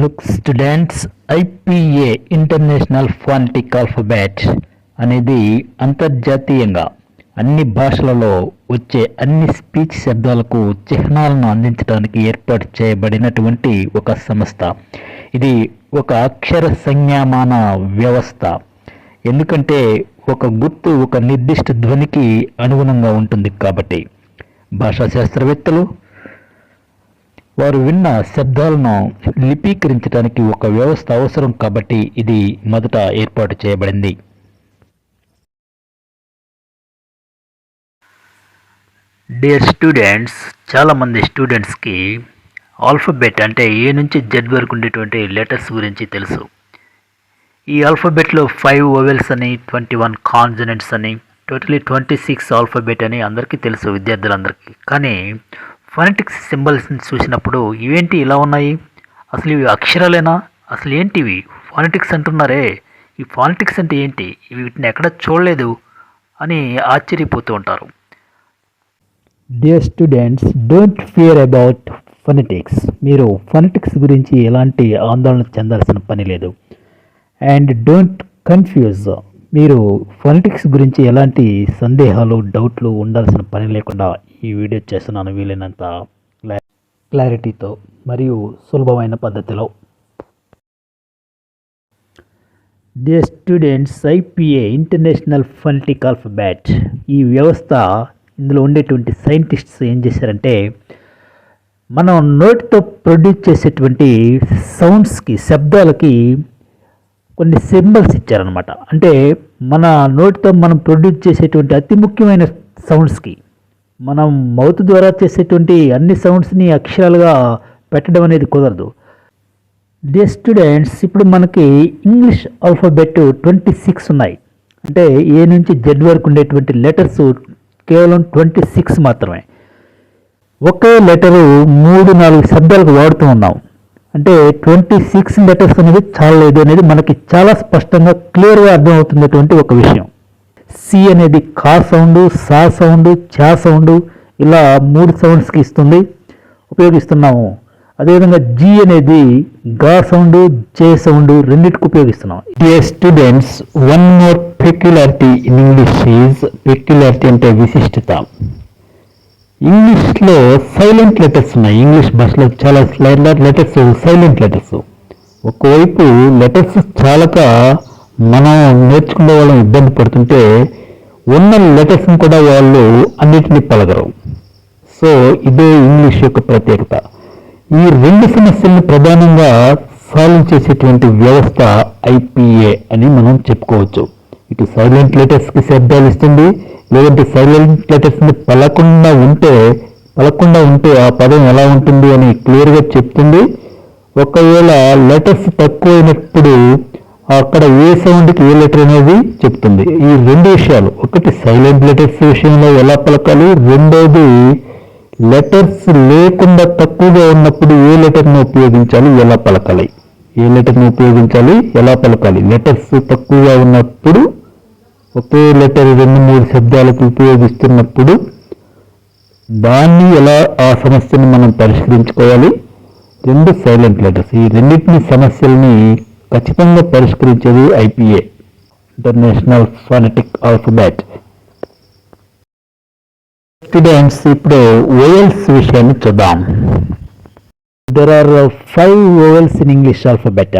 Look students IPA international phonetic alphabet అనేది అంతర్జాతీయంగా అన్ని భాషలలో వచ్చే అన్ని స్పీచ్ శబ్దాలకు చిహ్నాలను అందించడానికి ఏర్పాటు చేయబడినటువంటి ఒక సంస్థ. ఇది ఒక అక్షర సంజ్ఞామాన వ్యవస్థ. ఎందుకంటే ఒక గుర్తు ఒక నిర్దిష్ట ధ్వనికి అనుగుణంగా ఉంటుంది కాబట్టి. భాషా శాస్త్రవేత్తలు వారు విన్న శబ్దాలను లిపీకరించడానికి ఒక వ్యవస్థ అవసరం కాబట్టి ఇది మొదట ఏర్పాటు చేయబడింది. డియర్ స్టూడెంట్స్ చాలామంది స్టూడెంట్స్కి ఆల్ఫబెట్ అంటే ఏ నుంచి జెడ్ వరకు ఉండేటువంటి లెటర్స్ గురించి తెలుసు. ఈ ఆల్ఫబెట్లో ఫైవ్ ఓవెల్స్ అని ట్వంటీ వన్ కాన్జనెంట్స్ అని టోటలీ ట్వంటీ సిక్స్ ఆల్ఫబెట్ అని అందరికీ తెలుసు విద్యార్థులందరికీ. కానీ ఫొనెటిక్స్ సింబల్స్ని చూసినప్పుడు ఇవేంటి ఇలా ఉన్నాయి? అసలు ఇవి అక్షరాలేనా? అసలు ఏంటి ఇవి? ఫానెటిక్స్ అంటున్నారే. ఈ ఫాలిటిక్స్ అంటే ఏంటి? వీటిని ఎక్కడ చూడలేదు అని ఆశ్చర్యపోతూ ఉంటారు. Dear students don't fear about phonetics మీరు ఫొనెటిక్స్ గురించి ఎలాంటి ఆందోళన చెందాల్సిన పని లేదు. అండ్ డోంట్ కన్ఫ్యూజ్ మీరు ఫొనెటిక్స్ గురించి ఎలాంటి సందేహాలు డౌట్లు ఉండాల్సిన పని లేకుండా ఈ వీడియో చేస్తున్నాను వీలైనంత క్లా- క్లారిటీతో మరియు సులభమైన పద్ధతిలో. Dear students IPA international phonetic alphabet ఈ వ్యవస్థ ఇందులో ఉండేటువంటి సైంటిస్ట్స్ ఏం చేశారంటే మనం నోటితో ప్రొడ్యూస్ చేసేటువంటి సౌండ్స్కి శబ్దాలకి కొన్ని సింబల్స్ ఇచ్చారనమాట అంటే మన నోటితో మనం ప్రొడ్యూస్ చేసేటువంటి అతి ముఖ్యమైన సౌండ్స్కి మనం మౌత్ ద్వారా చేసేటువంటి అన్ని సౌండ్స్ని అక్షరాలుగా పెట్టడం అనేది కుదరదు. డే స్టూడెంట్స్ ఇప్పుడు మనకి ఇంగ్లీష్ ఆల్ఫాబెట్ ట్వంటీ సిక్స్ ఉన్నాయి. అంటే ఏ నుంచి జెడ్ వరకు ఉండేటువంటి లెటర్స్ కేవలం ట్వంటీ సిక్స్ మాత్రమే. ఒకే లెటరు మూడు నాలుగు శబ్దాలకు వాడుతూ ఉన్నాం. అంటే ట్వంటీ సిక్స్ లెటర్స్ అనేది చాలా లేదు అనేది మనకి చాలా స్పష్టంగా క్లియర్గా అర్థమవుతున్నటువంటి ఒక విషయం. సి అనేది కా సౌండ్ సా సౌండ్ చా సౌండ్ ఇలా మూడు సౌండ్స్కి ఇస్తుంది ఉపయోగిస్తున్నాము. అదేవిధంగా జీ అనేది గా సౌండ్ జే సౌండ్ రెండింటికి ఉపయోగిస్తున్నాం. Dear students one more peculiarity in English is peculiarity అంటే విశిష్టత. ఇంగ్లీష్లో సైలెంట్ లెటర్స్ ఉన్నాయి. ఇంగ్లీష్ భాషలో చాలా లెటర్స్ సైలెంట్ లెటర్స్ ఒకవైపు లెటర్స్ చాలక మనం నేర్చుకునే వాళ్ళం ఇబ్బంది పడుతుంటే ఉన్న లెటర్స్ని కూడా వాళ్ళు అన్నిటినీ పలగరు సో ఇదే ఇంగ్లీష్ యొక్క ప్రత్యేకత. ఈ రెండు సమస్యలను ప్రధానంగా సాల్వ్ చేసేటువంటి వ్యవస్థ ఐపీఏ అని మనం చెప్పుకోవచ్చు. ఇటు సైలెంట్ లెటర్స్కి శబ్దాలు ఇస్తుంది లేదంటే సైలెంట్ లెటర్స్ని పలకుండా ఉంటే పలకుండా ఉంటే ఆ పదం ఎలా ఉంటుంది అని క్లియర్గా చెప్తుంది. ఒకవేళ లెటర్స్ తక్కువైనప్పుడు అక్కడ ఏ సౌండ్కి ఏ లెటర్ అనేది చెప్తుంది. ఈ రెండు విషయాలు ఒకటి సైలెంట్ లెటర్స్ విషయంలో ఎలా పలకాలి రెండోది లెటర్స్ లేకుండా తక్కువగా ఉన్నప్పుడు ఏ లెటర్ని ఉపయోగించాలి ఎలా పలకాలి? ఏ లెటర్ని ఉపయోగించాలి ఎలా పలకాలి? లెటర్స్ తక్కువగా ఉన్నప్పుడు ఒకే లెటర్ రెండు మూడు శబ్దాలకు ఉపయోగిస్తున్నప్పుడు దాన్ని ఎలా ఆ సమస్యను మనం పరిష్కరించుకోవాలి? రెండు సైలెంట్ లెటర్స్ ఈ రెండింటిని సమస్యల్ని ఖచ్చితంగా పరిష్కరించేది IPA international phonetic alphabet. Students ఇప్పుడు ఓఎల్స్ విషయాన్ని చూద్దాం. There are five vowels in English alphabet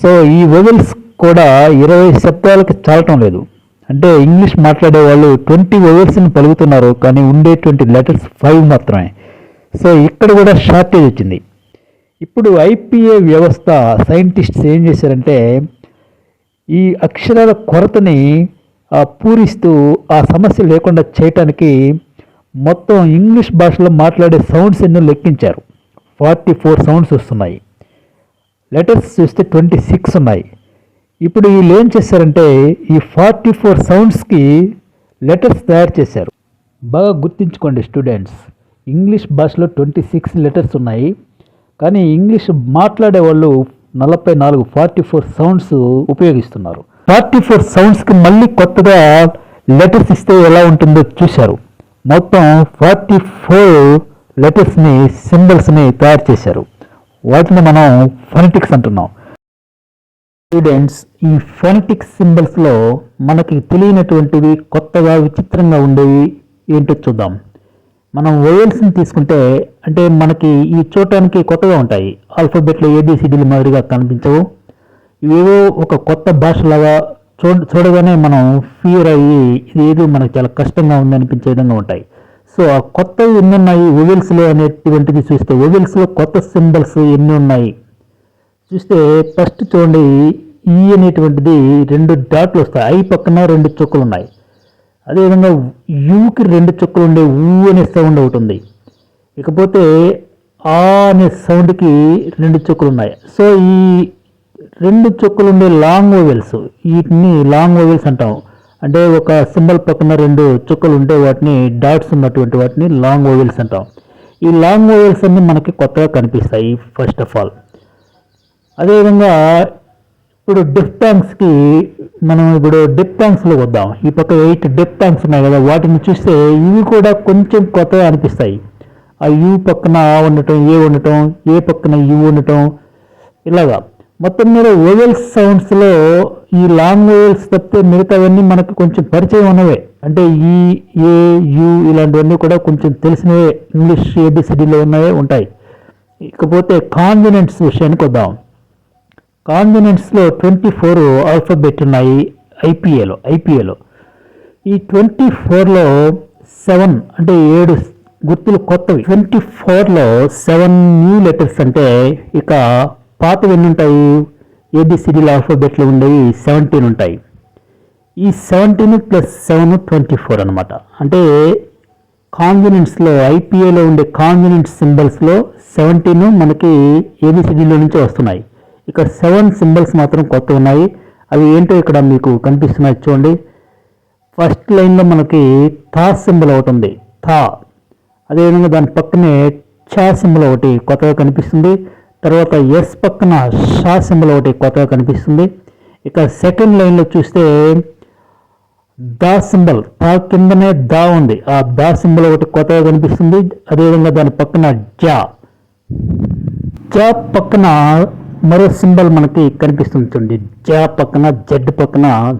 so ఈ ఓవెల్స్ కూడా ఇరవై శబ్దాలకు చాలటం లేదు. అంటే ఇంగ్లీష్ మాట్లాడే వాళ్ళు ట్వంటీ ఓవెల్స్ని పలుకుతున్నారు కానీ ఉండేటువంటి లెటర్స్ ఫైవ్ మాత్రమే. సో ఇక్కడ కూడా షార్టేజ్ వచ్చింది. ఇప్పుడు ఐపీఏ వ్యవస్థ సైంటిస్ట్స్ ఏం చేశారంటే ఈ అక్షరాల కొరతని పూరిస్తూ ఆ సమస్య లేకుండా చేయటానికి మొత్తం ఇంగ్లీష్ భాషలో మాట్లాడే సౌండ్స్ ఎన్నో లెక్కించారు. ఫార్టీ ఫోర్ సౌండ్స్ వస్తున్నాయి. లెటర్స్ చూస్తే ట్వంటీ సిక్స్ ఉన్నాయి. ఇప్పుడు వీళ్ళు ఏం చేశారంటే ఈ ఫార్టీ ఫోర్ సౌండ్స్కి లెటర్స్ తయారు చేశారు. బాగా గుర్తుంచుకోండి స్టూడెంట్స్ ఇంగ్లీష్ భాషలో ట్వంటీ సిక్స్ లెటర్స్ ఉన్నాయి. కానీ ఇంగ్లీష్ మాట్లాడే వాళ్ళు నలభై నాలుగు ఫార్టీ ఫోర్ సౌండ్స్ ఉపయోగిస్తున్నారు. ఫార్టీ ఫోర్ సౌండ్స్కి మళ్ళీ కొత్తగా లెటర్స్ ఇస్తే ఎలా ఉంటుందో చూశారు. మొత్తం ఫార్టీ ఫోర్ లెటర్స్ని సింబల్స్ని తయారు చేశారు. వాటిని మనం ఫొనెటిక్స్ అంటున్నాం. స్టూడెంట్స్ ఈ ఫొనెటిక్స్ సింబల్స్లో మనకి తెలియనటువంటివి కొత్తగా విచిత్రంగా ఉండేవి ఏంటో చూద్దాం. మనం ఓఎల్స్ని తీసుకుంటే అంటే మనకి ఈ చూడటానికి కొత్తగా ఉంటాయి. ఆల్ఫాబెట్లో ఏబిసిడీలు మాదిరిగా కనిపించవు. ఇవేవో ఒక కొత్త భాషలాగా చూడ చూడగానే మనం ఫియర్ అయ్యి ఇది ఏదో మనకు చాలా కష్టంగా ఉంది అనిపించే విధంగా ఉంటాయి. సో ఆ కొత్తవి ఎన్ని ఉన్నాయి? ఒవెల్స్లో అనేటువంటిది చూస్తే ఓవెల్స్లో కొత్త సింబల్స్ ఎన్ని ఉన్నాయి? చూస్తే ఫస్ట్ చూడండి ఈ అనేటువంటిది రెండు డాట్లు వస్తాయి. ఐ పక్కన రెండు చుక్కలు ఉన్నాయి. అదేవిధంగా యూకి రెండు చుక్కలు ఉండే ఊ అనే సౌండ్ ఒకటి ఉంది. ఇకపోతే ఆ అనే సౌండ్కి రెండు చుక్కలు ఉన్నాయి. సో ఈ రెండు చుక్కలు ఉండే లాంగ్ ఓవెల్స్ వీటిని లాంగ్ ఓవెల్స్ అంటాం. అంటే ఒక సింబల్ పక్కన రెండు చుక్కలు ఉంటే వాటిని డాట్స్ ఉన్నటువంటి వాటిని లాంగ్ ఓవెల్స్ అంటాం. ఈ లాంగ్ ఓవెల్స్ అన్నీ మనకి కొత్తగా కనిపిస్తాయి ఫస్ట్ ఆఫ్ ఆల్ అదేవిధంగా ఇప్పుడు డిఫ్టాంక్స్కి మనం ఇప్పుడు డిప్ ట్యాంక్స్లో వద్దాం. ఈ పక్క ఎయిట్ డిఫ్టాంక్స్ ఉన్నాయి కదా వాటిని చూస్తే ఇవి కూడా కొంచెం కొత్తగా అనిపిస్తాయి. ఆ యూ పక్కన ఆ ఉండటం ఏ ఉండటం ఏ పక్కన యూ ఉండటం ఇలాగా. మొత్తం మీద ఓవెల్స్ సౌండ్స్లో ఈ లాంగ్ ఓవెల్స్ తప్పితే మిగతావన్నీ మనకు కొంచెం పరిచయం ఉన్నవే. అంటే ఈ ఏ యు ఇలాంటివన్నీ కూడా కొంచెం తెలిసినవే. ఇంగ్లీష్ ఏబిసిడీలో ఉన్నవే ఉంటాయి. ఇకపోతే కాన్వినెంట్స్ విషయానికి వద్దాం. కాన్ఫిడెంట్స్లో ట్వంటీ ఫోర్ ఆల్ఫాబెట్ ఉన్నాయి ఐపీఏలో ఐపీఏలో. ఈ ట్వంటీ ఫోర్లో సెవెన్ అంటే ఏడు గుర్తులు కొత్తవి. ట్వంటీ ఫోర్లో సెవెన్ న్యూ లెటర్స్ అంటే ఇక పాతవి ఎన్ని ఉంటాయి? ఏబిసిడీల ఆల్ఫాబెట్లు ఉండేవి సెవెంటీన్ ఉంటాయి. ఈ seventeen plus seven twenty four అనమాట అంటే కాన్ఫిడెంట్స్లో ఐపీఏలో ఉండే కాన్ఫిడెంట్ సింబల్స్లో సెవెంటీన్ మనకి ఏబిసిడీలో నుంచి వస్తున్నాయి. ఇక్కడ సెవెన్ సింబల్స్ మాత్రం కొత్త ఉన్నాయి. అవి ఏంటో ఇక్కడ మీకు కనిపిస్తున్నాయి చూడండి. ఫస్ట్ లైన్లో మనకి థా సింబల్ ఒకటి ఉంది. థా. అదేవిధంగా దాని పక్కనే ఛా సింబల్ ఒకటి కొత్తగా కనిపిస్తుంది. తర్వాత ఎస్ పక్కన షా సింబల్ ఒకటి కొత్తగా కనిపిస్తుంది. ఇక సెకండ్ లైన్లో చూస్తే దా సింబల్ తా కిందనే దా ఉంది. ఆ దా సింబల్ ఒకటి కొత్తగా కనిపిస్తుంది. అదేవిధంగా దాని పక్కన జా. జా పక్కన మరో సింబల్ మనకి కనిపిస్తుంది చూడండి. జా పక్కన జడ్ పక్కన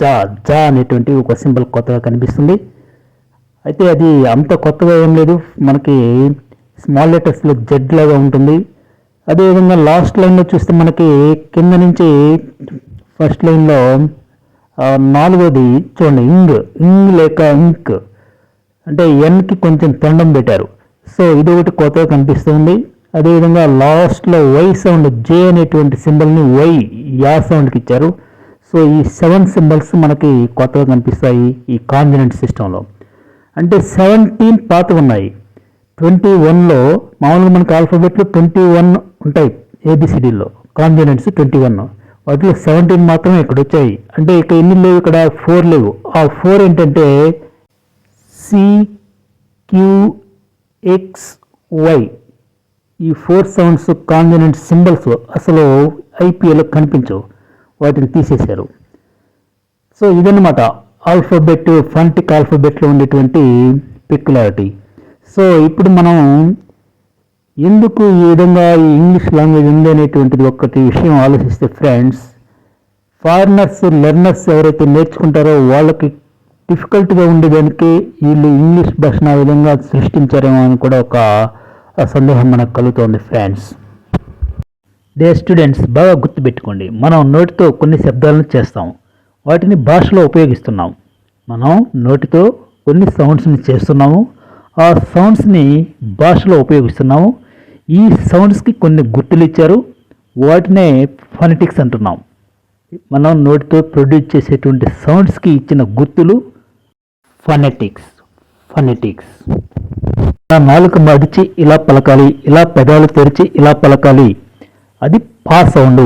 జా జా అనేటువంటి ఒక సింబల్ కొత్తగా కనిపిస్తుంది. అయితే అది అంత కొత్తగా ఏం లేదు. మనకి స్మాల్ లెటర్స్లో జెడ్ లాగా ఉంటుంది. అదేవిధంగా లాస్ట్ లైన్లో చూస్తే మనకి కింద నుంచి ఫస్ట్ లైన్లో నాలుగోది చూడండి. ఇంగ్ ఇంగ్ లేక ఇంక్. అంటే ఎన్కి కొంచెం తొండం పెట్టారు. సో ఇది ఒకటి కొత్తగా కనిపిస్తుంది. అదేవిధంగా లాస్ట్లో వై సౌండ్ జే అనేటువంటి సింబల్ని వై యా సౌండ్కి ఇచ్చారు. సో ఈ సెవెన్ సింబల్స్ మనకి కొత్తగా కనిపిస్తాయి ఈ కాంజనెంట్ సిస్టంలో అంటే సెవెంటీన్ పాత ఉన్నాయి. ట్వంటీ వన్లో మామూలుగా మనకి ఆల్ఫాబెట్లు ట్వంటీ వన్ ఉంటాయి ఏబిసిడీలో కాంజనెంట్స్ ట్వంటీ వన్ వాటిలో సెవెంటీన్ మాత్రమే ఇక్కడ వచ్చాయి. అంటే ఇక్కడ ఎన్ని లేవు? ఇక్కడ ఫోర్ లేవు. ఆ ఫోర్ ఏంటంటే సి క్యూ ఎక్స్ వై ఈ ఫోర్ సౌండ్స్ కాన్ఫిడెంట్ సింబల్స్ అసలు ఐపీఎల్ కనిపించవు వాటిని తీసేశారు. సో ఇదన్నమాట ఆల్ఫాబెట్ ఫంటిక్ ఆల్ఫాబెట్లో ఉండేటువంటి పెక్యులారిటీ. సో ఇప్పుడు మనం ఎందుకు ఈ విధంగా ఈ ఇంగ్లీష్ లాంగ్వేజ్ ఉంది అనేటువంటిది ఒక్కటి విషయం ఆలోచిస్తే ఫ్రెండ్స్ ఫారినర్స్ లెర్నర్స్ ఎవరైతే నేర్చుకుంటారో వాళ్ళకి డిఫికల్ట్గా ఉండేదానికి వీళ్ళు ఇంగ్లీష్ భాషను ఆ విధంగా సృష్టించారేమో అని కూడా ఒక సందేహం మనకు కలుగుతోంది ఫ్రెండ్స్ డే స్టూడెంట్స్ బాగా గుర్తుపెట్టుకోండి. మనం నోటితో కొన్ని శబ్దాలను చేస్తాం. వాటిని భాషలో ఉపయోగిస్తున్నాం. మనం నోటితో కొన్ని సౌండ్స్ని చేస్తున్నాము. ఆ సౌండ్స్ని భాషలో ఉపయోగిస్తున్నాము. ఈ సౌండ్స్కి కొన్ని గుర్తులు ఇచ్చారు. వాటినే ఫొనెటిక్స్ అంటున్నాం. మనం నోటితో ప్రొడ్యూస్ చేసేటువంటి సౌండ్స్కి ఇచ్చిన గుర్తులు ఫొనెటిక్స్ ఫొనెటిక్స్ ఇలా నాలుక మడిచి ఇలా పలకాలి ఇలా పెదాలు తెరిచి ఇలా పలకాలి. అది పా సౌండ్.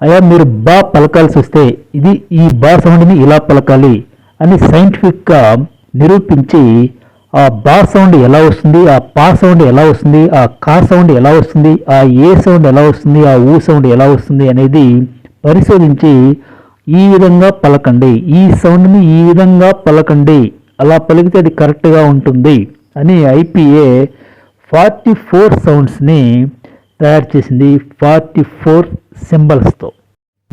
అయ్యా మీరు బా పలకాల్సి వస్తే ఇది ఈ బా సౌండ్ని ఇలా పలకాలి అని సైంటిఫిక్గా నిరూపించి ఆ బా సౌండ్ ఎలా వస్తుంది ఆ పా సౌండ్ ఎలా వస్తుంది ఆ కా సౌండ్ ఎలా వస్తుంది ఆ ఏ సౌండ్ ఎలా వస్తుంది ఆ ఊ సౌండ్ ఎలా వస్తుంది అనేది పరిశోధించి ఈ విధంగా పలకండి. ఈ సౌండ్ని ఈ విధంగా పలకండి. అలా పలికితే అది కరెక్ట్గా ఉంటుంది. అని ఐపీఏ ఫార్టీ ఫోర్ సౌండ్స్ని తయారు చేసింది ఫార్టీ ఫోర్ సింబల్స్తో.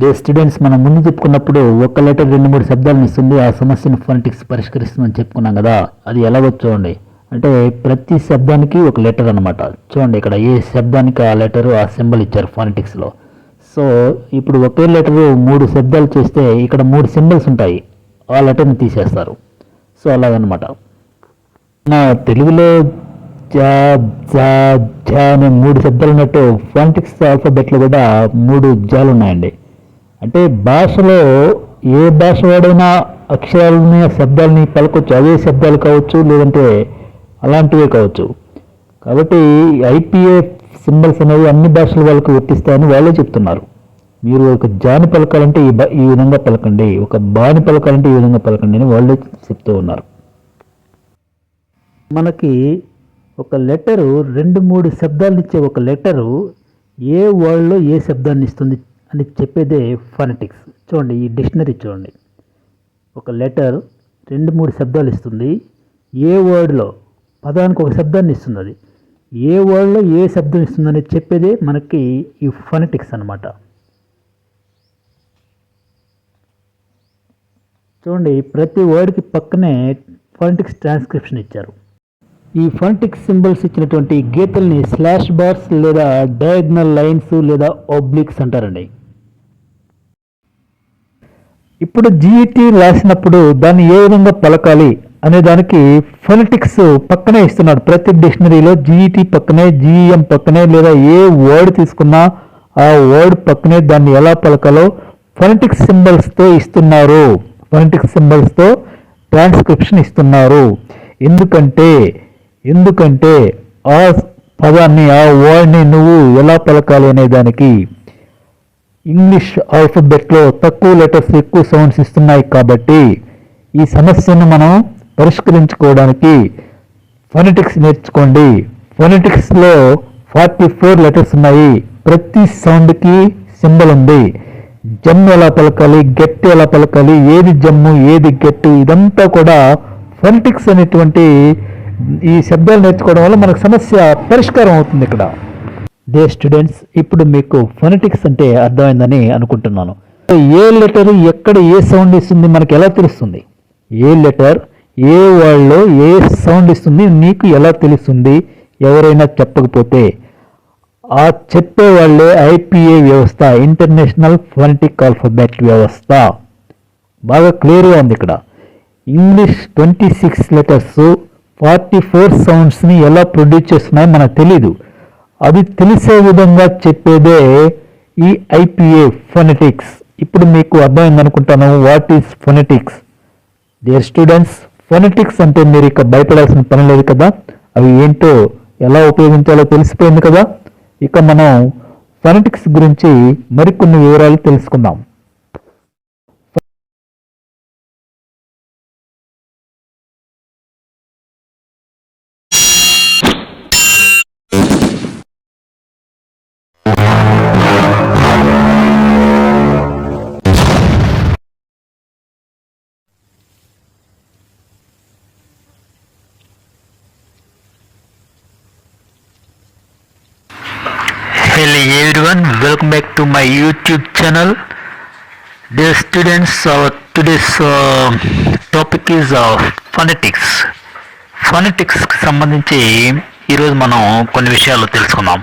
డే స్టూడెంట్స్ మనం ముందు చెప్పుకున్నప్పుడు ఒక లెటర్ రెండు మూడు శబ్దాలను ఇస్తుంది ఆ సమస్యను ఫోనటిక్స్ పరిష్కరిస్తుందని చెప్పుకున్నాం కదా అది ఎలాగో చూడండి. అంటే ప్రతి శబ్దానికి ఒక లెటర్ అన్నమాట. చూడండి ఇక్కడ ఏ శబ్దానికి ఆ లెటర్ ఆ సింబల్ ఇచ్చారు ఫోనటిక్స్లో. సో ఇప్పుడు ఒకే లెటర్ మూడు శబ్దాలు చేస్తే ఇక్కడ మూడు సింబల్స్ ఉంటాయి ఆ లెటర్ని తీసేస్తారు. సో అలాగనమాట. తెలుగులో జా జా జా అనే మూడు శబ్దాలు ఉన్నట్టు ఫాంటిక్స్ ఆల్ఫాబెట్లో కూడా మూడు జాలు ఉన్నాయండి. అంటే భాషలో ఏ భాష వాడైనా అక్షరాలని శబ్దాలని పలకొచ్చు. అవే శబ్దాలు కావచ్చు లేదంటే అలాంటివే కావచ్చు. కాబట్టి ఐపీఏ సింబల్స్ అనేవి అన్ని భాషల వాళ్ళకు వర్తిస్తాయని వాళ్ళే చెప్తున్నారు. మీరు ఒక జాని పలకాలంటే ఈ ఈ విధంగా పలకండి ఒక బాని పలకాలంటే ఈ విధంగా పలకండి అని వాళ్ళే చెప్తూ ఉన్నారు. మనకి ఒక లెటరు రెండు మూడు శబ్దాలు ఇచ్చే ఒక లెటరు ఏ వర్డ్లో ఏ శబ్దాన్ని ఇస్తుంది అని చెప్పేదే ఫనెటిక్స్. చూడండి ఈ డిక్షనరీ చూడండి. ఒక లెటర్ రెండు మూడు శబ్దాలు ఇస్తుంది ఏ వర్డ్లో పదానికి ఒక శబ్దాన్ని ఇస్తుంది అది ఏ వర్డ్లో ఏ శబ్దం ఇస్తుందని చెప్పేదే మనకి ఈ ఫనెటిక్స్ అనమాట చూడండి ప్రతి వర్డ్కి పక్కనే ఫోనటిక్స్ ట్రాన్స్క్రిప్షన్ ఇచ్చారు. ఈ ఫంటిక్ సింబల్స్ ఇచ్చినటువంటి గీతల్ని స్లాష్ బార్స్ లేదా డయాగ్నల్ లైన్స్ లేదా ఒబ్లిక్స్ అంటారండి. ఇప్పుడు జీఈటీ రాసినప్పుడు దాన్ని ఏ విధంగా పలకాలి అనే దానికి ఫొనెటిక్స్ పక్కనే ఇస్తున్నాడు. ప్రతి డిక్షనరీలో జీఈటీ పక్కనే జీఈఎం పక్కనే లేదా ఏ వర్డ్ తీసుకున్నా ఆ వర్డ్ పక్కనే దాన్ని ఎలా పలకాలో ఫొనెటిక్స్ సింబల్స్తో ఇస్తున్నారు. ఫొనెటిక్స్ సింబల్స్తో ట్రాన్స్క్రిప్షన్ ఇస్తున్నారు. ఎందుకంటే ఎందుకంటే ఆ పదాన్ని ఆ వర్డ్ని నువ్వు ఎలా పలకాలి అనే దానికి ఇంగ్లీష్ ఆల్ఫబెట్లో తక్కువ లెటర్స్ ఎక్కువ సౌండ్స్ ఇస్తున్నాయి కాబట్టి ఈ సమస్యను మనం పరిష్కరించుకోవడానికి ఫొనెటిక్స్ నేర్చుకోండి. ఫోనెటిక్స్లో ఫార్టీ ఫోర్ లెటర్స్ ఉన్నాయి. ప్రతి సౌండ్కి సింబల్ ఉంది. జమ్ము ఎలా పలకాలి గెట్ ఎలా పలకాలి ఏది జమ్ము ఏది గెట్టు ఇదంతా కూడా ఫొనెటిక్స్ అనేటువంటి ఈ శబ్దాలు నేర్చుకోవడం వల్ల మనకు సమస్య పరిష్కారం అవుతుంది ఇక్కడ. దే స్టూడెంట్స్ ఇప్పుడు మీకు ఫొనెటిక్స్ అంటే అర్థమైందని అనుకుంటున్నాను. ఏ లెటర్ ఎక్కడ ఏ సౌండ్ ఇస్తుంది మనకి ఎలా తెలుస్తుంది? ఏ లెటర్ ఏ వాళ్ళలో ఏ సౌండ్ ఇస్తుంది నీకు ఎలా తెలుస్తుంది? ఎవరైనా చెప్పకపోతే ఆ చెప్పే వాళ్ళే ఐపీఏ వ్యవస్థ ఇంటర్నేషనల్ ఫొనెటిక్ ఆల్ఫాబెట్ వ్యవస్థ. బాగా క్లియర్గా ఉంది ఇక్కడ. English twenty six letters forty four సౌండ్స్ని ఎలా ప్రొడ్యూస్ చేస్తున్నాయో మనకు తెలీదు. అది తెలిసే విధంగా చెప్పేదే ఈ ఐపీఏ ఫొనెటిక్స్. ఇప్పుడు మీకు అర్థమైందనుకుంటాను what is phonetics? Dear students phonetics అంటే మీరు ఇక భయపడాల్సిన పని లేదు కదా? అవి ఏంటో ఎలా ఉపయోగించాలో తెలిసిపోయింది కదా? ఇక మనం ఫొనెటిక్స్ గురించి మరికొన్ని వివరాలు తెలుసుకుందాం. Hello everyone welcome back to my YouTube channel dear students today's topic is phonetics ఫొనెటిక్స్కి సంబంధించి ఈరోజు మనం కొన్ని విషయాలు తెలుసుకుందాం.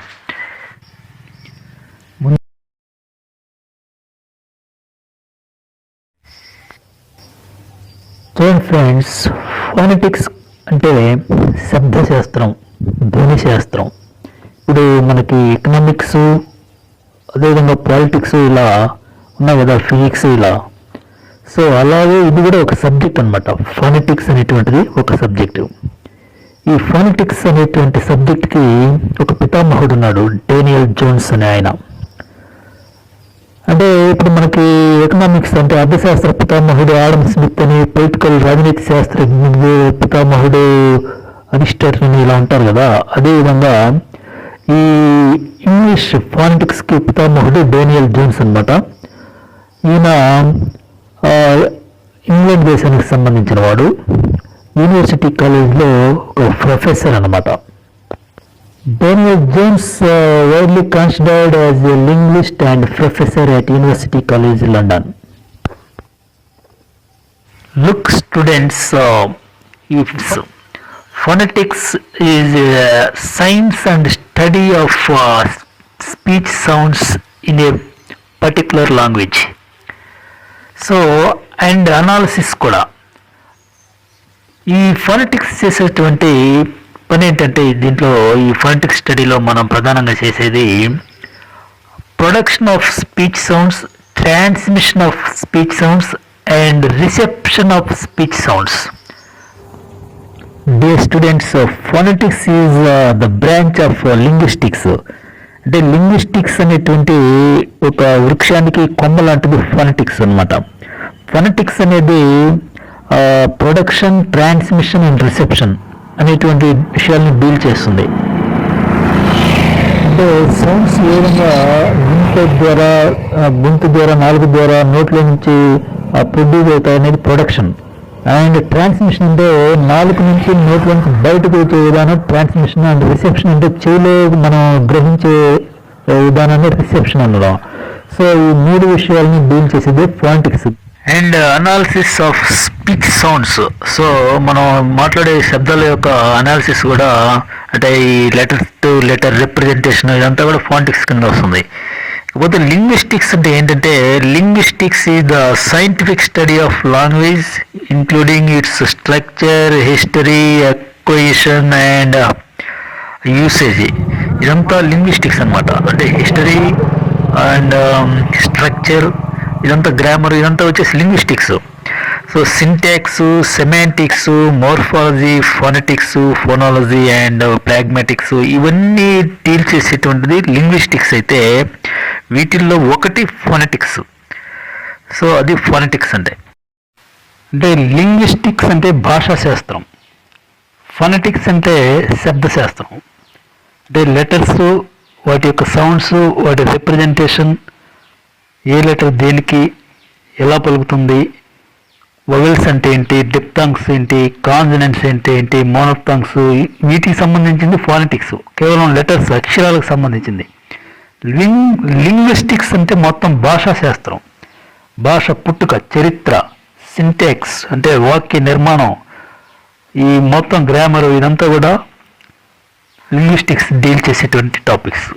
చూడండి ఫ్రెండ్స్ ఫొనెటిక్స్ అంటే శబ్దశాస్త్రం ధ్వని శాస్త్రం. ఇప్పుడు మనకి ఎకనామిక్స్ అదేవిధంగా పాలిటిక్స్ ఇలా ఉన్నాయి కదా ఫిజిక్స్ ఇలా. సో అలాగే ఇది కూడా ఒక సబ్జెక్ట్ అనమాట ఫోనెటిక్స్ అనేటువంటిది ఒక సబ్జెక్టు ఈ ఫోనెటిక్స్ అనేటువంటి సబ్జెక్ట్కి ఒక పితామహుడు ఉన్నాడు డేనియల్ జోన్స్ అనే ఆయన. అంటే ఇప్పుడు మనకి ఎకనామిక్స్ అంటే అర్థశాస్త్ర పితామహుడు ఆడమ్ స్మిత్ అని పొలిటికల్ రాజనీతి శాస్త్రజ్ఞుడు పితామహుడు అనిస్టర్ అని ఇలా ఉంటారు కదా. అదేవిధంగా ఈ ఇంగ్లీష్ ఫాలిటిక్స్కి పితామహుడు డేనియల్ జోన్స్ అనమాట ఈయన ఇంగ్లాండ్ దేశానికి సంబంధించిన వాడు. యూనివర్సిటీ కాలేజ్లో ఒక ప్రొఫెసర్ అనమాట Daniel Jones widely considered as a linguist and professor at university college London look students if phonetics is science science and study of uh, speech sounds in a particular language. So and analysis కూడా ఈ phonetics చేసేటువంటి పని ఏంటంటే దీంట్లో ఈ phonetics స్టడీలో మనం ప్రధానంగా చేసేది production of speech sounds transmission of speech sounds and reception of speech sounds dear students uh, is the branch of linguistics అంటే లింగ్విస్టిక్స్ అనేటువంటి ఒక వృక్షానికి కొమ్మ లాంటిది ఫొనటిక్స్ అన్నమాట. ఫొనటిక్స్ అనేది ప్రొడక్షన్ ట్రాన్స్మిషన్ అండ్ రిసెప్షన్ అనేటువంటి విషయాలను డీల్ చేస్తుంది. అంటే సౌండ్స్ ఏ విధంగా వింట ద్వారా ఆ, ద్వారా నాలుగు ద్వారా నోట్లో నుంచి ప్రొడ్యూస్ అవుతాయి అనేది ప్రొడక్షన్ అండ్ ట్రాన్స్మిషన్ అంటే నాలుగు నుంచి నోట్ల నుంచి బయటకు వచ్చే విధానం ట్రాన్స్మిషన్ అండ్ రిసెప్షన్ అంటే చెవిలో మనం గ్రహించే విధానాన్ని రిసెప్షన్ అనడం. సో ఈ మూడు విషయాలని డీల్ చేసేది phonetics and analysis of speech sounds. So మనం మాట్లాడే శబ్దాల యొక్క అనాలిసిస్ కూడా అంటే ఈ లెటర్ టు లెటర్ రిప్రజెంటేషన్ ఇదంతా కూడా ఫాంటిక్స్ కింద వస్తుంది. ఇకపోతే లింగ్విస్టిక్స్ అంటే ఏంటంటే linguistics is the scientific study of language including its structure history equation and usage ఇదంతా లింగ్విస్టిక్స్ అన్నమాట. అంటే హిస్టరీ అండ్ స్ట్రక్చర్ ఇదంతా గ్రామర్ ఇదంతా వచ్చేసి linguistics so syntax semantics morphology phonetics phonology and pragmatics ఇవన్నీ డీల్ చేసేటువంటిది లింగ్విస్టిక్స్ అయితే వీటిల్లో ఒకటి ఫోనెటిక్స్ సో అది ఫోనెటిక్స్ అంటే. అంటే లింగ్విస్టిక్స్ అంటే భాషా శాస్త్రం. ఫొనటిక్స్ అంటే శబ్దశాస్త్రం అంటే లెటర్స్ వాటి యొక్క సౌండ్స్ వాటి రిప్రజెంటేషన్ ఏ లెటర్ దేనికి ఎలా పలుకుతుంది వవెల్స్ అంటే ఏంటి డిప్తాంగ్స్ ఏంటి కాన్సనెంట్స్ ఏంటి ఏంటి మోనోప్తాంగ్స్ వీటికి సంబంధించింది ఫోనెటిక్స్ కేవలం లెటర్స్ అక్షరాలకు సంబంధించింది. లింగ్ లింగ్విస్టిక్స్ అంటే మొత్తం భాషా శాస్త్రం. భాష పుట్టుక చరిత్ర సింటాక్స్ అంటే వాక్య నిర్మాణం. ఈ మొత్తం గ్రామర్ ఇదంతా కూడా లింగ్విస్టిక్స్ డీల్ చేసేటువంటి టాపిక్స్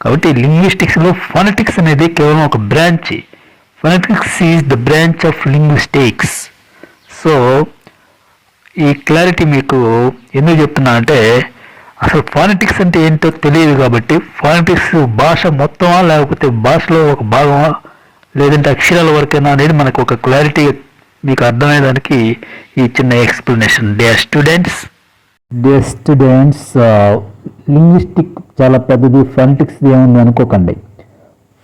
కాబట్టి లింగ్విస్టిక్స్లో ఫొనెటిక్స్ అనేది కేవలం ఒక branch phonetics is the branch of linguistics so ఈ క్లారిటీ మీకు ఎందుకు చెప్తున్నా అంటే అసలు ఫానటిక్స్ అంటే ఏంటో తెలియదు కాబట్టి ఫానటిక్స్ భాష మొత్తమా లేకపోతే భాషలో ఒక భాగమా లేదంటే అక్షరాల వరకేనా అనేది మనకు ఒక క్లారిటీ మీకు అర్థమయ్యేదానికి ఈ చిన్న explanation dear students dear students linguistic చాలా పెద్దది ఫొనటిక్స్ ఏముంది అనుకోకండి.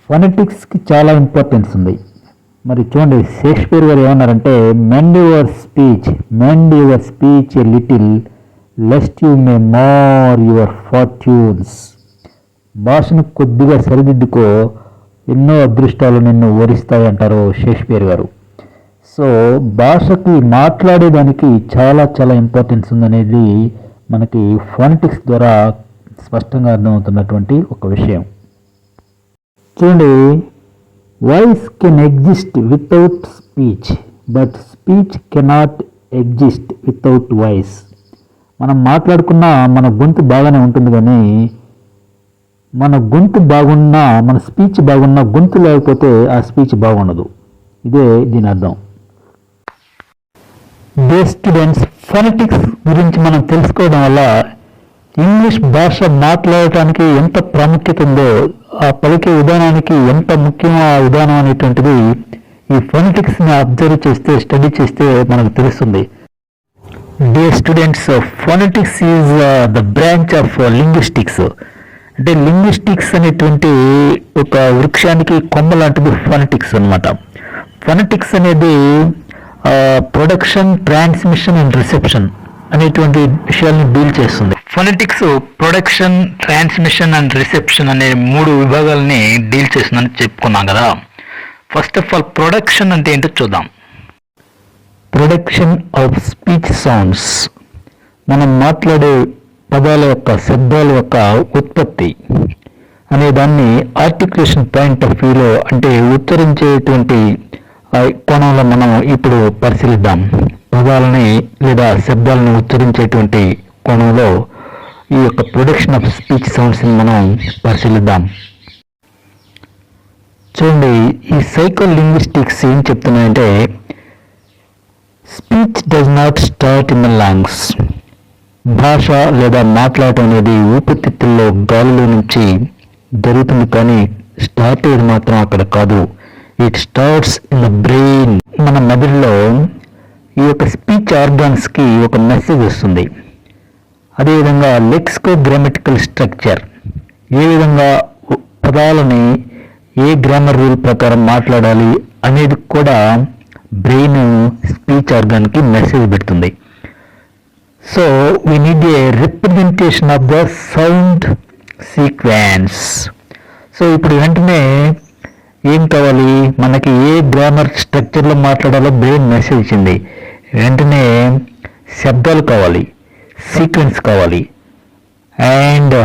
ఫొనటిక్స్కి చాలా ఇంపార్టెన్స్ ఉంది. మరి చూడండి షేక్స్పియర్ గారు ఏమన్నారంటే mend your speech mend your speech a little lest you may mar your fortunes భాషను కొద్దిగా సరిదిద్దుకో ఎన్నో అదృష్టాలు నిన్ను వరిస్తాయి అంటారు షేక్స్పియర్ గారు. సో భాషకి మాట్లాడేదానికి చాలా చాలా ఇంపార్టెన్స్ ఉందనేది మనకి ఫోనటిక్స్ ద్వారా స్పష్టంగా అర్థమవుతున్నటువంటి ఒక విషయం. చూడండి voice can exist without speech but speech cannot exist without voice మనం మాట్లాడుకున్న మన గొంతు బాగానే ఉంటుంది కానీ మన గొంతు బాగున్నా మన స్పీచ్ బాగున్నా గొంతు లేకపోతే ఆ స్పీచ్ బాగుండదు. ఇదే దీని అర్థం. డే స్టూడెంట్స్ ఫొనెటిక్స్ గురించి మనం తెలుసుకోవడం వల్ల ఇంగ్లీష్ భాష మాట్లాడటానికి ఎంత ప్రాముఖ్యత ఉందో ఆ పలికే విధానానికి ఎంత ముఖ్యమో ఆ విధానం అనేటువంటిది ఈ ఫొనెటిక్స్ని అబ్జర్వ్ చేస్తే స్టడీ చేస్తే మనకు తెలుస్తుంది. Dear students phonetics is the branch of linguistics అంటే లింగ్విస్టిక్స్ అనేటువంటి ఒక వృక్షానికి కొమ్మ లాంటిది ఫొనటిక్స్ అన్నమాట. ఫొనటిక్స్ అనేది ప్రొడక్షన్ ట్రాన్స్మిషన్ అండ్ రిసెప్షన్ అనేటువంటి విషయాలను డీల్ చేస్తుంది. Phonetics production transmission and reception అనే మూడు విభాగాలని డీల్ చేస్తుందని చెప్పుకున్నాం కదా. ఫస్ట్ ఆఫ్ ఆల్ ప్రొడక్షన్ అంటే ఏంటో చూద్దాం. ప్రొడక్షన్ ఆఫ్ స్పీచ్ సౌండ్స్ మనం మాట్లాడే పదాల యొక్క శబ్దాల యొక్క ఉత్పత్తి అనే దాన్ని ఆర్టికులేషన్ పాయింట్ ఆఫ్ వ్యూలో అంటే ఉచ్చరించేటువంటి కోణంలో మనం ఇప్పుడు పరిశీలిద్దాం. పదాలని లేదా శబ్దాలను ఉచ్చరించేటువంటి కోణంలో ఈ యొక్క ప్రొడక్షన్ ఆఫ్ స్పీచ్ సౌండ్స్ని మనం పరిశీలిద్దాం. చూడండి ఈ సైకో లింగ్విస్టిక్స్ ఏం చెప్తున్నాయంటే speech does not start in the lungs భాష లేదా మాట్లాడటం అనేది ఊపిరితిత్తుల్లో గాలిలో నుంచి జరుగుతుంది కానీ స్టార్ట్ అయ్యేది మాత్రం అక్కడ కాదు. It starts in the brain మన మెదడులో ఈ యొక్క స్పీచ్ ఆర్గాన్స్కి ఒక మెసేజ్ వస్తుంది. అదేవిధంగా లెక్స్కో గ్రామటికల్ స్ట్రక్చర్. ఏ విధంగా పదాలని ఏ గ్రామర్ రూల్ ప్రకారం మాట్లాడాలి అనేది కూడా బ్రెయిన్ స్పీచ్ ఆర్గాన్కి మెసేజ్ పెడుతుంది. So we need a representation of the sound sequence so ఇప్పుడు వెంటనే ఏం కావాలి? మనకి ఏ గ్రామర్ స్ట్రక్చర్లో మాట్లాడాలో బ్రెయిన్ మెసేజ్ ఇచ్చింది. వెంటనే శబ్దాలు కావాలి సీక్వెన్స్ కావాలి అండ్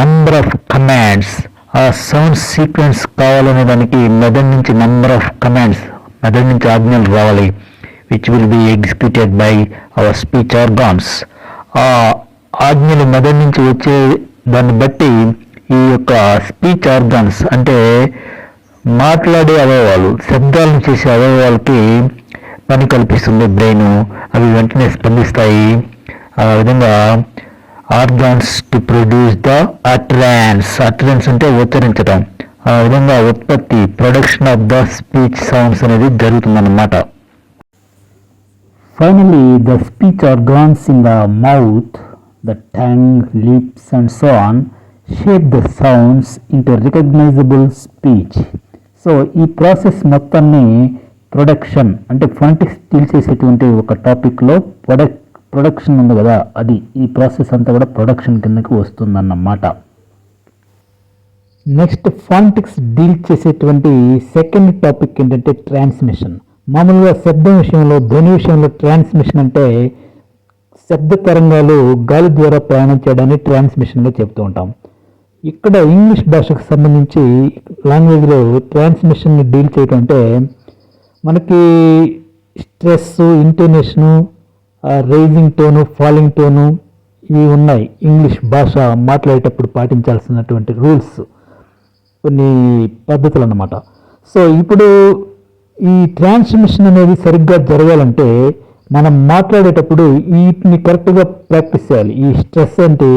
నంబర్ ఆఫ్ కమాండ్స్ ఆ సౌండ్ సీక్వెన్స్ కావాలనే దానికి మెదడు నుంచి నంబర్ ఆఫ్ కమాండ్స్ మెదడు నుంచి ఆజ్ఞలు రావాలి which will be executed by our speech organs ఆ ఆజ్ఞలు మెదడు నుంచి వచ్చే దాన్ని బట్టి ఈ యొక్క స్పీచ్ ఆర్గాన్స్ అంటే మాట్లాడే అవయవాలు శబ్దాలను చేసే అవయవాలకి పని కల్పిస్తుంది బ్రెయిన్ అవి వెంటనే స్పందిస్తాయి. ఆ విధంగా organs to produce the utterance utterance అంటే ఉచ్చరించడం ఆ విధంగా ఉత్పత్తి production of the speech sounds అనేది జరుగుతుందన్నమాట. Finally the speech organs in the mouth the tongue lips and so on shape the sounds into recognisable speech so ఈ process మొత్తాన్ని production అంటే ఫొనటిక్స్ డీల్ చేసేటువంటి ఒక టాపిక్లో ప్రొడక్ ప్రొడక్షన్ ఉంది కదా అది ఈ ప్రాసెస్ అంతా కూడా ప్రొడక్షన్ కిందకి వస్తుందన్నమాట. నెక్స్ట్ ఫాంటిక్స్ డీల్ చేసేటువంటి సెకండ్ టాపిక్ ఏంటంటే ట్రాన్స్మిషన్. మామూలుగా శబ్దం విషయంలో ధ్వని విషయంలో ట్రాన్స్మిషన్ అంటే శబ్ద తరంగాలు గాలి ద్వారా ప్రయాణం చేయడాన్ని ట్రాన్స్మిషన్గా చెప్తూ ఉంటాం. ఇక్కడ ఇంగ్లీష్ భాషకు సంబంధించి లాంగ్వేజ్లో ట్రాన్స్మిషన్ని డీల్ చేయడం అంటే మనకి stress intonation rising tone falling tone ఇవి ఉన్నాయి. ఇంగ్లీష్ భాష మాట్లాడేటప్పుడు పాటించాల్సినటువంటి రూల్స్. కొన్ని పద్ధతులు అన్నమాట సో ఇప్పుడు ఈ ట్రాన్స్మిషన్ అనేది సరిగ్గా జరగాలంటే మనం మాట్లాడేటప్పుడు వీటిని కరెక్ట్గా ప్రాక్టీస్ చేయాలి. ఈ స్ట్రెస్ అంటే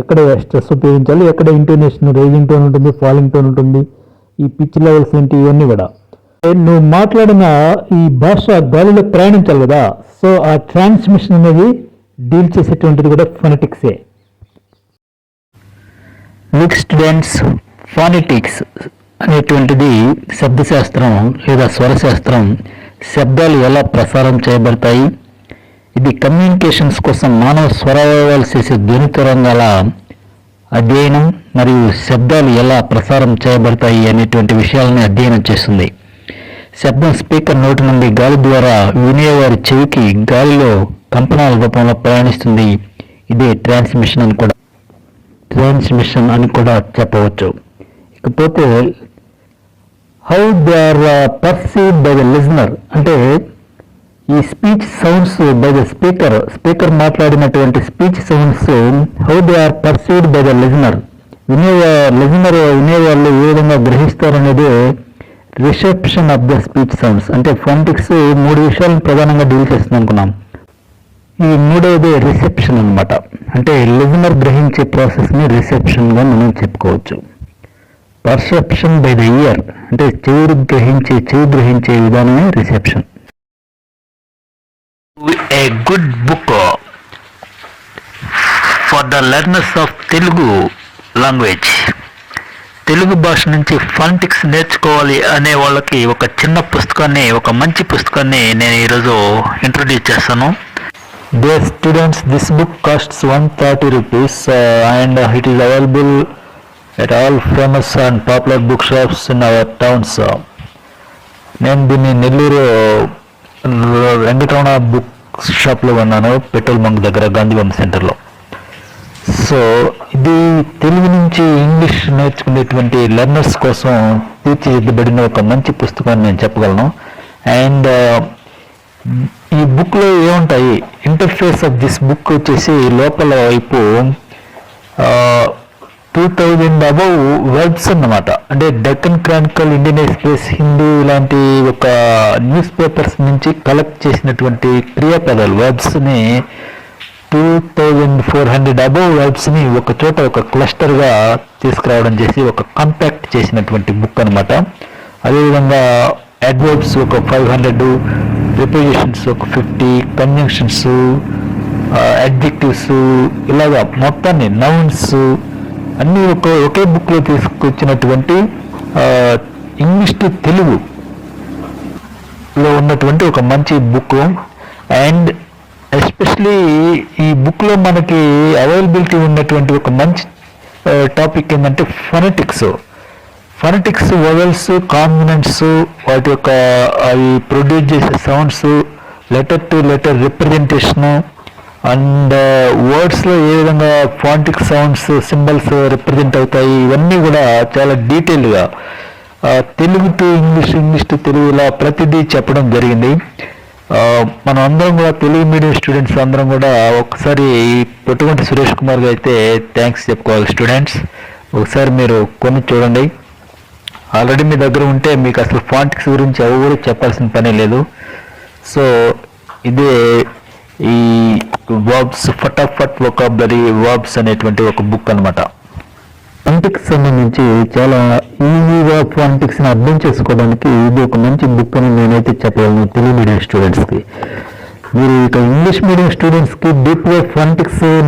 ఎక్కడ స్ట్రెస్ ఉపయోగించాలి ఎక్కడ ఇంటోనేషన్ రైజింగ్ టోన్ ఉంటుంది ఫాలింగ్ టోన్ ఉంటుంది ఈ పిచ్ లెవెల్స్ ఏంటి ఇవన్నీ కూడా. నువ్వు మాట్లాడిన ఈ భాష గాలిలో ప్రయాణించాలి కదా సో ఆ ట్రాన్స్మిషన్ అనేది డీల్ చేసేటువంటిది కూడా ఫొనెటిక్సే నెక్స్ట్ డాన్స్ ఫానిటిక్స్ అనేటువంటిది శబ్దశాస్త్రం లేదా స్వరశాస్త్రం శబ్దాలు ఎలా ప్రసారం చేయబడతాయి? ఇది కమ్యూనికేషన్స్ కోసం మానవ స్వరాలు చేసే ధ్వని తరంగాల అధ్యయనం మరియు శబ్దాలు ఎలా ప్రసారం చేయబడతాయి అనేటువంటి విషయాలని అధ్యయనం చేస్తుంది. శబ్దం స్పీకర్ నోటి నుండి గాలి ద్వారా వినేవారి చెవికి గాలిలో కంపనాల రూపంలో ప్రయాణిస్తుంది. ఇదే ట్రాన్స్మిషన్ అని కూడా ట్రాన్స్మిషన్ అని కూడా చెప్పవచ్చు. ఇకపోతే how they are perceive by the listener అంటే ఈ speech sounds by the speaker speaker మాట్లాడినటువంటి speech sounds how they are perceived by the listener వినే లిజనర్ వినేవాళ్ళు ఏ విధంగా గ్రహిస్తారనేది reception of the speech sounds అంటే ఫోనటిక్స్ మూడు విషయాలను ప్రధానంగా డీల్ చేస్తుంది అనుకున్నాం. ఈ మూడవది రిసెప్షన్ అన్నమాట. అంటే లిజనర్ గ్రహించే ప్రాసెస్ని రిసెప్షన్గా మనం చెప్పుకోవచ్చు. పర్సెప్షన్ బై ద ఇయర్ అంటే చెవుడు గ్రహించే చెవి గ్రహించే విధానమే reception good book uh, for the learners of Telugu language Telugu భాష నుంచి ఫంటిక్స్ నేర్చుకోవాలి అనే వాళ్ళకి ఒక చిన్న పుస్తకాన్ని ఒక మంచి పుస్తకాన్ని నేను ఈరోజు ఇంట్రొడ్యూస్ చేస్తాను. Dear students, this book costs 130 rupees uh, and uh, it is at all famous and popular book shops in our towns నేను దీన్ని నెల్లూరు వెంకటరమణ బుక్ షాప్లో కొన్నాను పెట్రోల్ బంక్ దగ్గర గాంధీ సెంటర్లో సో సో ఇది తెలుగు నుంచి ఇంగ్లీష్ నేర్చుకునేటువంటి లెర్నర్స్ కోసం తీర్చిదిద్దబడిన ఒక మంచి పుస్తకాన్ని నేను చెప్పగలను. అండ్ ఈ బుక్లో ఏముంటాయి? ఇంటర్ఫేస్ ఆఫ్ దిస్ బుక్ వచ్చేసి లోపల వైపు టూ థౌజండ్ అబౌవ్ వెబ్స్ అన్నమాట. అంటే Deccan chronicle Indian express Hindu ఇలాంటి ఒక న్యూస్ పేపర్స్ నుంచి కలెక్ట్ చేసినటువంటి క్రియాపదాలు వెబ్స్ని two thousand four hundred above వెబ్స్ని ఒక చోట ఒక క్లస్టర్గా తీసుకురావడం చేసి ఒక కాంపాక్ట్ చేసినటువంటి బుక్ అనమాట అదేవిధంగా అడ్వర్బ్స్ ఒక ఫైవ్ హండ్రెడ్ ప్రిపోజిషన్స్ ఒక ఫిఫ్టీ కంజంక్షన్స్ అడ్జెక్టివ్స్ ఇలాగా మొత్తాన్ని నౌన్స్ అన్నీ ఒక ఒకే బుక్లో తీసుకొచ్చినటువంటి ఇంగ్లీష్ టు తెలుగు లో ఉన్నటువంటి ఒక మంచి బుక్ అండ్ ఎస్పెషలీ ఈ బుక్లో మనకి అవైలబిలిటీ ఉన్నటువంటి ఒక మంచి టాపిక్ ఏంటంటే ఫొనెటిక్స్ ఫొనెటిక్స్ వొవెల్స్ కాన్వినెంట్స్ వాటి యొక్క అవి ప్రొడ్యూస్ చేసే sounds letter to letter representation and వర్డ్స్లో ఏ విధంగా ఫాంటిక్ సౌండ్స్ సింబల్స్ రిప్రజెంట్ అవుతాయి ఇవన్నీ కూడా చాలా డీటెయిల్గా Telugu to English English to Telugu ఇలా ప్రతిదీ చెప్పడం జరిగింది. మనం అందరం కూడా తెలుగు మీడియం స్టూడెంట్స్ అందరం కూడా ఒకసారి పొట్టుకుంటి సురేష్ కుమార్ అయితే థ్యాంక్స్ చెప్పుకోవాలి స్టూడెంట్స్. ఒకసారి మీరు కొని చూడండి. ఆల్రెడీ మీ దగ్గర ఉంటే మీకు అసలు ఫాంటిక్స్ గురించి ఎవరు చెప్పాల్సిన పని లేదు. సో ఇదే ఈ వర్బ్స్ ఫటాఫట్ వొకాబులరీ వర్బ్స్ అనేటువంటి ఒక బుక్ అనమాట ఫాంటిక్స్ సంబంధించి చాలా ఈజీగా ఫాంటిక్స్ని అర్థం చేసుకోవడానికి ఇది ఒక మంచి బుక్ అని నేనైతే చెప్పగలను తెలుగు మీడియం స్టూడెంట్స్కి. మీరు ఇక ఇంగ్లీష్ మీడియం స్టూడెంట్స్కి డీప్గా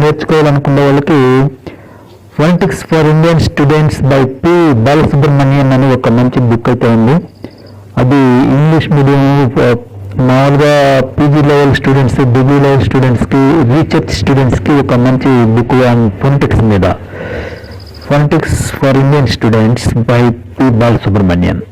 నేర్చుకోవాలనుకున్న వాళ్ళకి phonetics for Indian students by P Balasubrahmanyam అని ఒక మంచి బుక్ అయితే ఉంది. అది ఇంగ్లీష్ మీడియం మామూలుగా PG level students degree level స్టూడెంట్స్కి రీసెర్చ్ స్టూడెంట్స్కి ఒక మంచి బుక్ ఫొంటిక్స్ మీద. Phonetics for Indian students by P Balasubrahmanyan.